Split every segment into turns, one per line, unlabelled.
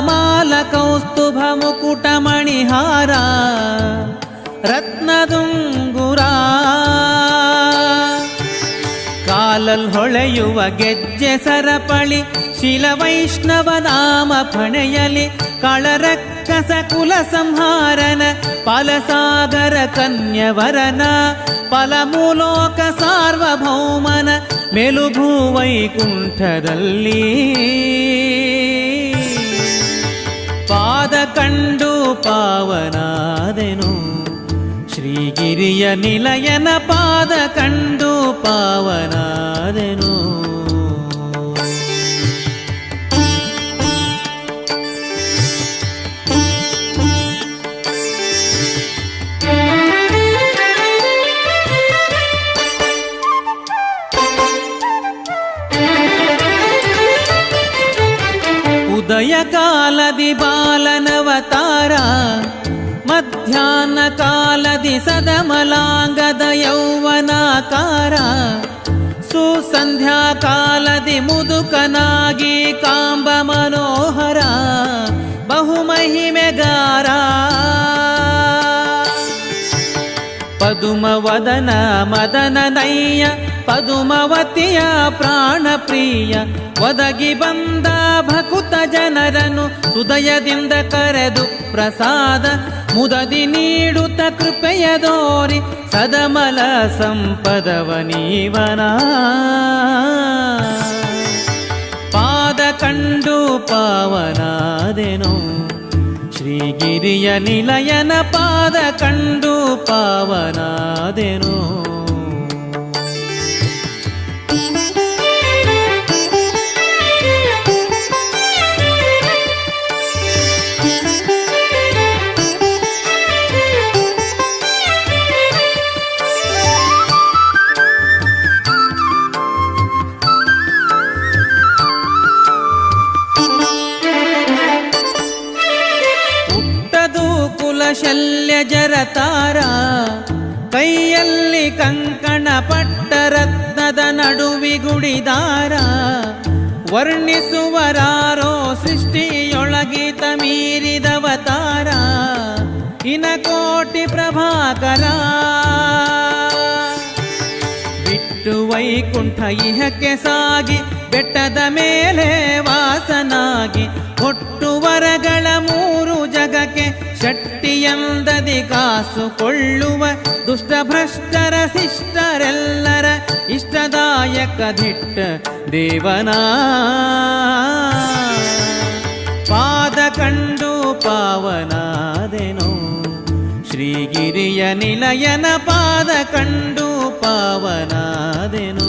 ಮಾಲ ಕೌಸ್ತುಭ ಮಣಿಹಾರ. ರತ್ನದುಂಗುರ. ಕಾಲಲ್ ಹೊಳೆಯುವ ಗೆಜ್ಜೆ ಸರಪಳಿ ಶಿಲವೈಷ್ಣವ ನಾಮ ಫಣೆಯಲಿ ಕಳರಕ್ಕಸ ಕುಲ ಸಂಹಾರನ ಫಲಸಾಗರ ಕನ್ಯವರನ ಫಲಮೂಲೋಕ ಸಾರ್ವಭೌಮನ ಮೆಲುಭೂ ವೈಕುಂಠದಲ್ಲಿ ಪಾದ ಕಂಡು ಪಾವನಾದೆನು ಶ್ರೀಗಿರಿಯ ನಿಲಯನ ಪಾದ ಕಂಡು ಪಾವನಾದೆನು ఉదయకాలది బాలనవతారా మధ్యాహ్నకాలది సదమలాంగద యౌవనాకార సుసంధ్యాకాలది ముదుకనాగి కాంబ మనోహర బహుమహిమెగారా. పదుమవదన మదననయ్య పదుమవతియ ప్రాణ ಪ್ರಿಯ ಒದಗಿ ಬಂದ ಭಕುತ ಜನರನು ಹೃದಯದಿಂದ ಕರೆದು ಪ್ರಸಾದ ಮುದದಿ ನೀಡುತ್ತ ಕೃಪೆಯ ದೋರಿ ಸದಮಲ ಸಂಪದವ ನೀವನ. ಪಾದ ಕಂಡು ಪಾವನಾದೆನು. ಶ್ರೀಗಿರಿಯ ನಿಲಯನ ಪಾದ ಕಂಡು ಪಾವನಾದೆನು. ಕುಲಶಲ್ಯ ತಾರ. ಕೈಯಲ್ಲಿ ಕಂಕಣ ಪಟ್ಟ ರತ್ನದ ನಡುವಿಗುಡಿದಾರ ವರ್ಣಿಸುವರಾರೋ ಸೃಷ್ಟಿಯೊಳಗಿತ ಮೀರಿದವತಾರ ಇನಕೋಟಿ ಪ್ರಭಾಕರ. ಬಿಟ್ಟು ವೈಕುಂಠ ಇಹಕ್ಕೆ ಸಾಗಿ, ಬೆಟ್ಟದ ಮೇಲೆ ವಾಸನಾಗಿ, ಹೊಟ್ಟು ವರಗಳ ಮೂರು ಜಗಕ್ಕೆ ಶಟ್ಟಿಯಂದದಿ ಕಾಸು ಕೊಳ್ಳುವ ದುಷ್ಟ ಭ್ರಷ್ಟರ ಶಿಷ್ಟರೆಲ್ಲರ ಇಷ್ಟದಾಯಕ ದಿಟ್ಟ ದೇವನ. ಪಾದ ಕಂಡು ಪಾವನಾದೆನೋ. ಶ್ರೀಗಿರಿಯ ನಿಲಯನ ಪಾದ ಕಂಡು ಪಾವನಾದೆನು.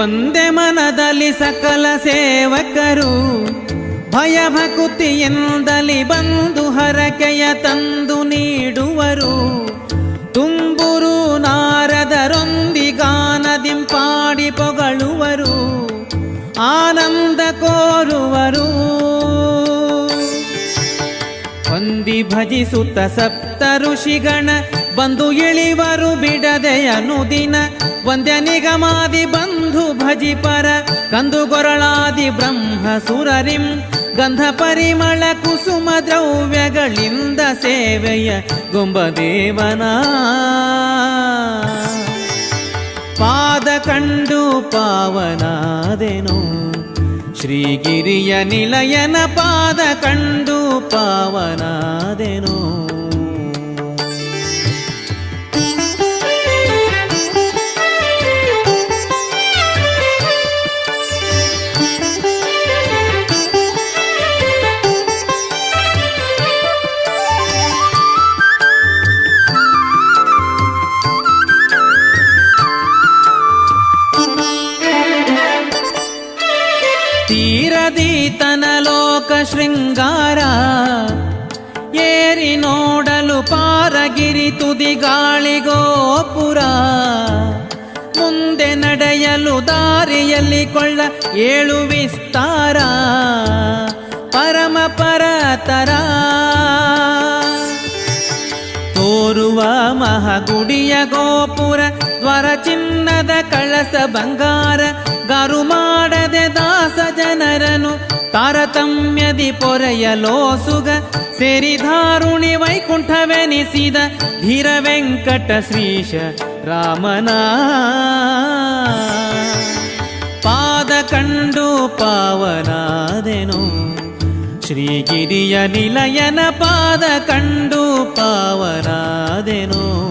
ಒಂದೇ ಮನದಲ್ಲಿ ಸಕಲ ಸೇವಕರು, ಭಯ ಭಕುತಿಯಿಂದಲಿ ಬಂದು ಹರಕೆಯ ತಂದು ನೀಡುವರು. ತುಂಬುರು ನಾರದರೊಂದಿಗಾನದಿಂಪಾಡಿ ಪೊಗಳುವರು, ಆನಂದ ಕೋರುವರು. ಹೊಂದಿ ಭಜಿಸುತ್ತ ಸಪ್ತ ಋಷಿಗಣ ಬಂದು ಇಳಿವರು ಬಿಡದೆ ಅನುದಿನ ವಂದ್ಯ ನಿಗಮಾದಿ ಬಂಧು ಭಜಿಪರ, ಕಂದು ಗೊರಳಾದಿ ಬ್ರಹ್ಮ ಸುರರಿಂ ಗಂಧ ಪರಿಮಳ ಕುಸುಮ ದ್ರವ್ಯಗಳಿಂದ ಸೇವೆಯ ಗುಂಬದೇವನ. ಪಾದ ಕಂಡು ಪಾವನಾದೆನು, ಶ್ರೀಗಿರಿಯ ನಿಲಯನ ಪಾದ ಕಂಡು ಪಾವನಾದೆನು. ಲೋಕ ಶೃಂಗಾರ, ಏರಿ ನೋಡಲು ಪಾರಗಿರಿ ತುದಿ ಗಾಳಿಗೋಪುರ ಮುಂದೆ ನಡೆಯಲು ದಾರಿಯಲ್ಲಿ ಕೊಳ್ಳ ಏಳು ವಿಸ್ತಾರ. ಪರಮ ಪರತರ. ತೋರುವ ಮಹಗುಡಿಯ ಗೋಪುರ, ದ್ವರ ಚಿನ್ನದ ಕಳಸ ಬಂಗಾರ. ಗರು ಮಾಡದೆ ದಾಸ ಜನರನು ತಾರತಮ್ಯದಿ ಪೊರೆಯಲೋಸುಗ ಸೇರಿ ಧಾರುಣಿ ವೈಕುಂಠವೆನಿಸಿದ ಧೀರ ವೆಂಕಟ ಶ್ರೀಶ ರಾಮನ. ಪಾದ ಕಂಡು ಪಾವನಾದೆನು ಶ್ರೀಗಿರಿಯ ನಿಲಯನ ಪಾದ ಕಂಡು ಪಾವನಾದೆನು.